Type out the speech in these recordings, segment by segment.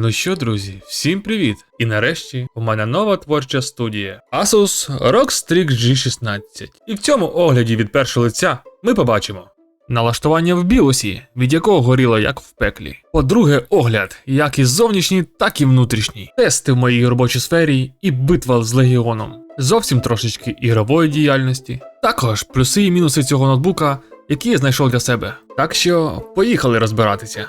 Ну що, друзі, всім привіт! І нарешті у мене нова творча студія Asus ROG Strix G16. І в цьому огляді від першого лиця ми побачимо налаштування в біосі, від якого горіло як в пеклі. По-друге, огляд, як і зовнішній, так і внутрішній. Тести в моїй робочій сфері і битва з легіоном. Зовсім трошечки ігрової діяльності. Також плюси і мінуси цього ноутбука, які я знайшов для себе. Так що поїхали розбиратися.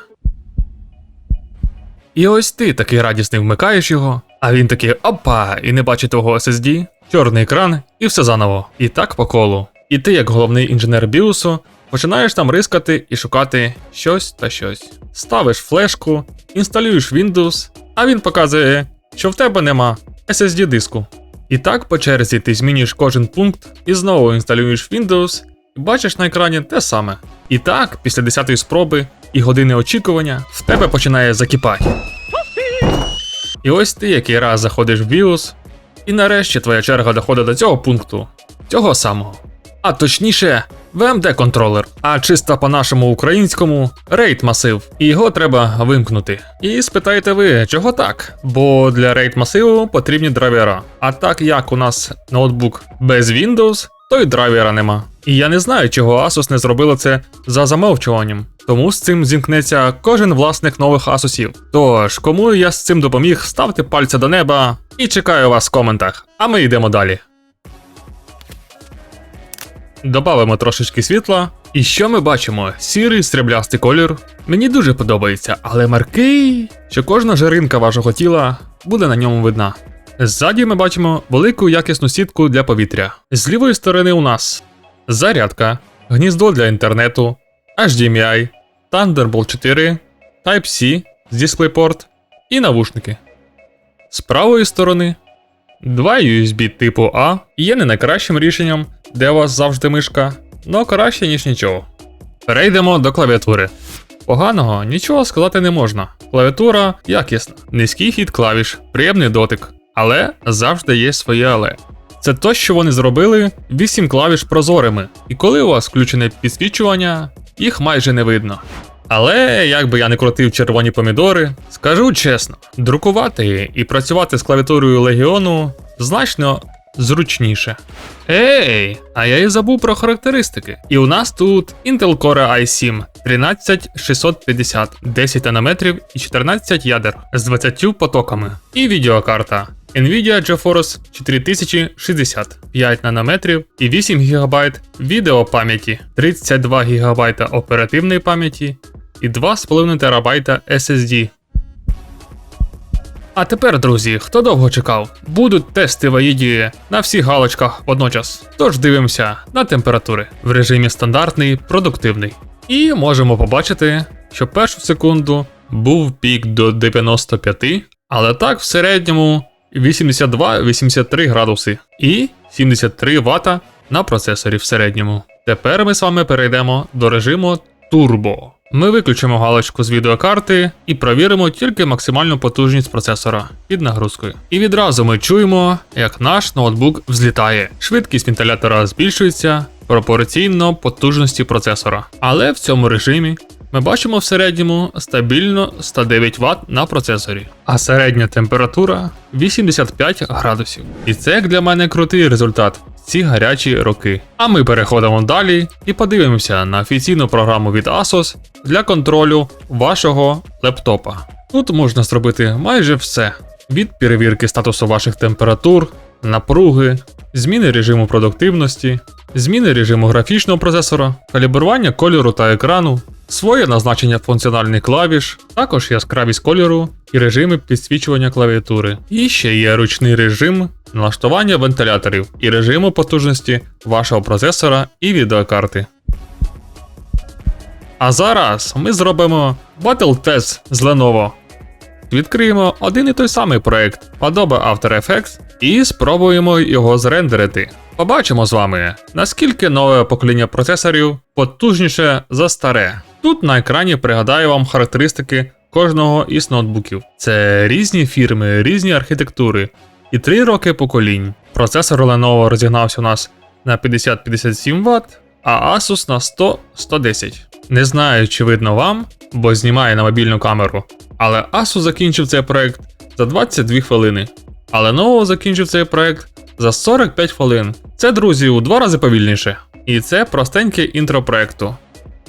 І ось ти такий радісний вмикаєш його, а він такий опа, і не бачить твого SSD, чорний екран, і все заново. І так по колу. І ти, як головний інженер біосу, починаєш там рискати і шукати щось та щось. Ставиш флешку, інсталюєш Windows, а він показує, що в тебе нема SSD диску. І так по черзі ти змінюєш кожен пункт і знову інсталюєш Windows, і бачиш на екрані те саме. І так, після 10-ї спроби і години очікування, в тебе починає закипати. І ось ти який раз заходиш в BIOS, і нарешті твоя черга доходить до цього пункту, цього самого. А точніше, VMD контролер, а чисто по-нашому українському RAID масив, і його треба вимкнути. І спитаєте ви, чого так? Бо для RAID масиву потрібні драйвера. А так як у нас ноутбук без Windows, то й драйвера нема. І я не знаю, чого Asus не зробило це за замовчуванням. Тому з цим зімкнеться кожен власник нових Asusів. Тож, кому я з цим допоміг, ставте пальця до неба і чекаю вас в коментах. А ми йдемо далі. Добавимо трошечки світла. І що ми бачимо? Сірий сріблястий колір. Мені дуже подобається, але маркий, що кожна жиринка вашого тіла буде на ньому видна. Ззаді ми бачимо велику якісну сітку для повітря. З лівої сторони у нас зарядка, гніздо для інтернету, HDMI, Thunderbolt 4, Type-C з DisplayPort і навушники. З правої сторони два USB типу А є не найкращим рішенням, де у вас завжди мишка, але краще, ніж нічого. Перейдемо до клавіатури. Поганого нічого сказати не можна. Клавіатура якісна, низький хід клавіш, приємний дотик, але завжди є своє але. Це то, що вони зробили 8 клавіш прозорими, і коли у вас включене підсвічування, їх майже не видно. Але як би я не крутив червоні помідори, скажу чесно, друкувати і працювати з клавіатурою Легіону значно зручніше. Ей, а я і забув про характеристики. І у нас тут Intel Core i7 13650, 10 нанометрів і 14 ядер з 20 потоками. І відеокарта Nvidia GeForce 4060, 5 нанометрів і 8 ГБ відеопам'яті, 32 ГБ оперативної пам'яті і 2,5 ТБ SSD. А тепер, друзі, хто довго чекав, будуть тести в AIDA на всіх галочках водночас. Тож дивимося на температури в режимі стандартний, продуктивний. І можемо побачити, що першу секунду був пік до 95, але так в середньому 82-83 градуси і 73 Вт на процесорі в середньому. Тепер ми з вами перейдемо до режиму Turbo. Ми виключимо галочку з відеокарти і провіримо тільки максимальну потужність процесора під нагрузкою. І відразу ми чуємо, як наш ноутбук взлітає. Швидкість вентилятора збільшується пропорційно потужності процесора. Але в цьому режимі ми бачимо в середньому стабільно 109 Вт на процесорі, а середня температура 85 градусів. І це як для мене крутий результат ці гарячі роки. А ми переходимо далі і подивимося на офіційну програму від Asus для контролю вашого лептопа. Тут можна зробити майже все: від перевірки статусу ваших температур, напруги, зміни режиму продуктивності, зміни режиму графічного процесора, калібрування кольору та екрану, своє назначення функціональних клавіш, також яскравість кольору і режими підсвічування клавіатури. І ще є ручний режим налаштування вентиляторів і режиму потужності вашого процесора і відеокарти. А зараз ми зробимо Battle Test з Lenovo. Відкриємо один і той самий проект Adobe After Effects і спробуємо його зрендерити. Побачимо з вами, наскільки нове покоління процесорів потужніше за старе. Тут на екрані пригадаю вам характеристики кожного із ноутбуків. Це різні фірми, різні архітектури і 3 роки поколінь. Процесор Lenovo розігнався у нас на 50-57 Вт, а Asus на 100-110. Не знаю, чи видно вам, бо знімає на мобільну камеру. Але Asus закінчив цей проект за 22 хвилини. А Lenovo закінчив цей проект за 45 хвилин. Це, друзі, у два рази повільніше. І це простеньке інтро проекту.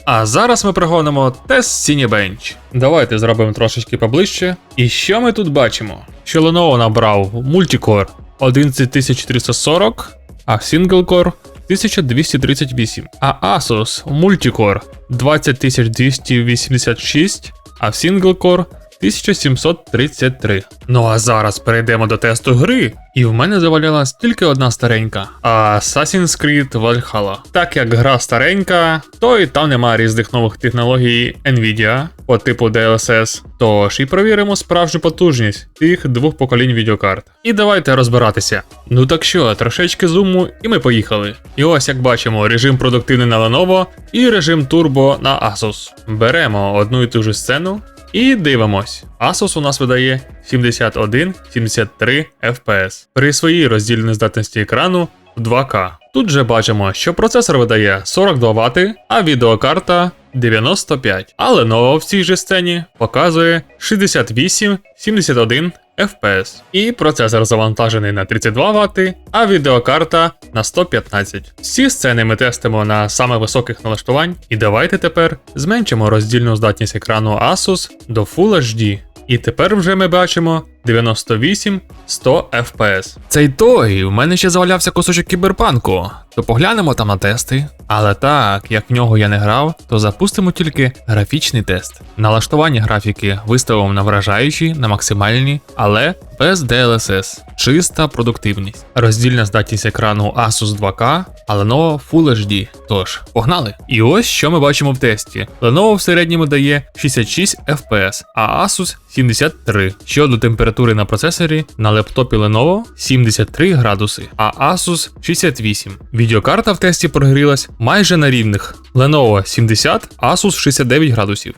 А зараз ми пригонимо тест Cinebench. Давайте зробимо трошечки поближче. І що ми тут бачимо? Що Lenovo набрав мультикор 11340, а синглкор 1238, а Asus Multicore 20286, а в синглкор 1733. Ну а зараз перейдемо до тесту гри, і в мене завалялась тільки одна старенька Assassin's Creed Valhalla. Так як гра старенька, то і там немає різних нових технологій Nvidia по типу DLSS. Тож і провіримо справжню потужність тих двох поколінь відеокарт. І давайте розбиратися. Ну так що, трошечки зуму, і ми поїхали. І ось як бачимо, режим продуктивний на Lenovo і режим турбо на Asus. Беремо одну і ту ж сцену. І дивимось. Asus у нас видає 71-73 FPS при своїй роздільній здатності екрану в 2К. Тут же бачимо, що процесор видає 42 Вт, а відеокарта 95. А Lenovo в цій же сцені показує 68-71 FPS. І процесор завантажений на 32 Вт, а відеокарта на 115. Всі сцени ми тестимо на саме високих налаштувань. І давайте тепер зменшимо роздільну здатність екрану Asus до Full HD. І тепер вже ми бачимо 98 100 FPS. Цей той, в мене ще завалявся кусочок кіберпанку. То поглянемо там на тести. Але так, як в нього я не грав, то запустимо тільки графічний тест. Налаштування графіки виставимо на вражаючі, на максимальні, але без DLSS. Чиста продуктивність. Роздільна здатність екрану Asus 2K, а Lenovo Full HD. Тож, погнали! І ось що ми бачимо в тесті. Lenovo в середньому дає 66 FPS, а Asus 73. Щодо температури на процесорі, на лептопі Lenovo 73 градуси, а Asus 68. Відеокарта в тесті прогрілась майже на рівних. Lenovo 70, Asus 69 градусів.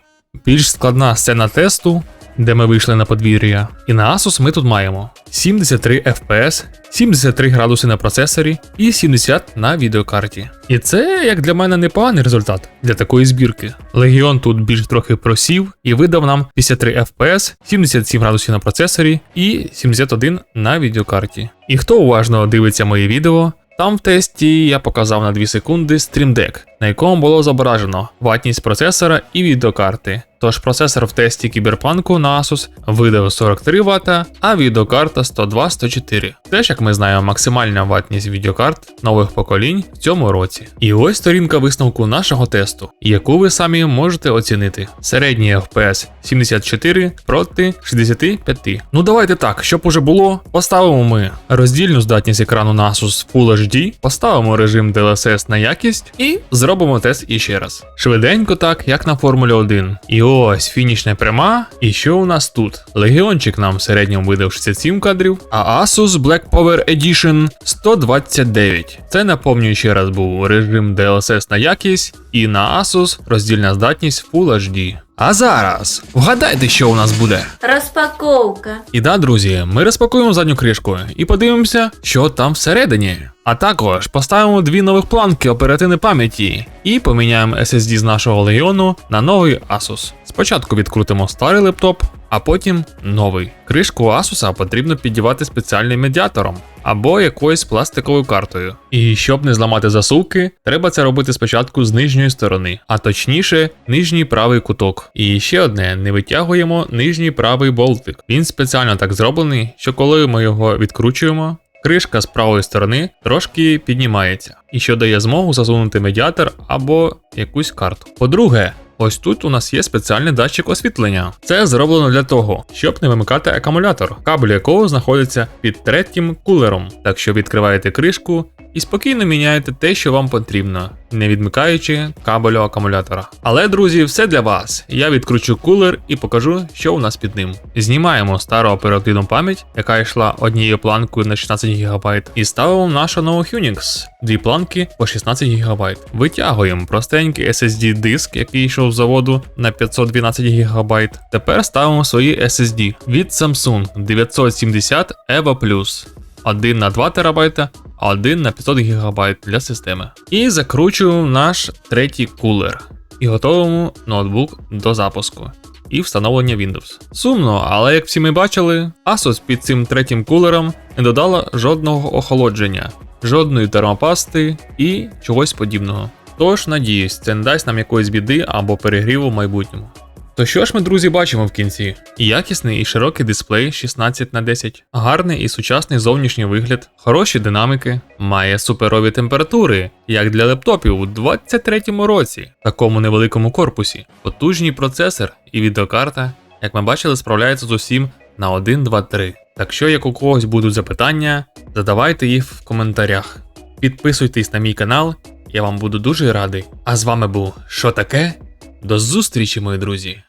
Більш складна сцена тесту, де ми вийшли на подвір'я. І на Asus ми тут маємо 73 FPS, 73 градуси на процесорі і 70 на відеокарті. І це, як для мене, непоганий результат для такої збірки. Legion тут більш трохи просів і видав нам 53 FPS, 77 градусів на процесорі і 71 на відеокарті. І хто уважно дивиться мої відео, там в тесті я показав на 2 секунди Deck, на якому було зображено ватність процесора і відеокарти. Тож процесор в тесті кіберпанку на Asus видав 43 Вт, а відеокарта 102-104. Теж, як ми знаємо, максимальна ватність відеокарт нових поколінь в цьому році. І ось сторінка висновку нашого тесту, яку ви самі можете оцінити. Середній FPS 74 проти 65. Ну давайте так, щоб уже було, поставимо ми роздільну здатність екрану на Asus Full HD, поставимо режим DLSS на якість і зробимо тест іще раз. Швиденько так, як на Формулі 1. І ось фінішна пряма. І що у нас тут? Легіончик нам в середньому видав 67 кадрів, а Asus Black Power Edition 129. Це напомнюю ще раз був режим DLSS на якість, і на Asus роздільна здатність Full HD. А зараз вгадайте, що у нас буде. Розпаковка. І да, друзі, ми розпакуємо задню кришку і подивимося, що там всередині. А також поставимо дві нових планки оперативної пам'яті і поміняємо SSD з нашого легіону на новий Asus. Спочатку відкрутимо старий лептоп, а потім новий. Кришку Asus потрібно піддівати спеціальним медіатором або якоюсь пластиковою картою. І щоб не зламати засувки, треба це робити спочатку з нижньої сторони, а точніше, нижній правий куток. І ще одне: не витягуємо нижній правий болтик. Він спеціально так зроблений, що коли ми його відкручуємо. Кришка з правої сторони трошки піднімається, і що дає змогу засунути медіатор або якусь карту. По-друге, ось тут у нас є спеціальний датчик освітлення. Це зроблено для того, щоб не вимикати акумулятор, кабель якого знаходиться під третім кулером. Так що відкриваєте кришку і спокійно міняєте те, що вам потрібно, не відмикаючи кабелю акумулятора. Але, друзі, все для вас. Я відкручу кулер і покажу, що у нас під ним. Знімаємо стару оперативну пам'ять, яка йшла однією планкою на 16 ГБ, і ставимо нашу нову Unix, дві планки по 16 ГБ. Витягуємо простенький SSD диск, який йшов з заводу на 512 ГБ. Тепер ставимо свої SSD від Samsung 970 EVO Plus. Один на 2 ТБ, а один на 500 ГБ для системи. І закручуємо наш третій кулер. І готуємо ноутбук до запуску і встановлення Windows. Сумно, але як всі ми бачили, Asus під цим третім кулером не додала жодного охолодження, жодної термопасти і чогось подібного. Тож, надіюсь, це не дасть нам якоїсь біди або перегріву в майбутньому. То що ж ми, друзі, бачимо в кінці? Якісний і широкий дисплей 16 на 10, гарний і сучасний зовнішній вигляд, хороші динамики, має суперові температури, як для лептопів у 23-му році, такому невеликому корпусі, потужний процесор і відеокарта, як ми бачили, справляється з усім на 1, 2, 3. Так що, як у когось будуть запитання, задавайте їх в коментарях. Підписуйтесь на мій канал, я вам буду дуже радий. А з вами був Що таке? До зустрічі, мої друзі!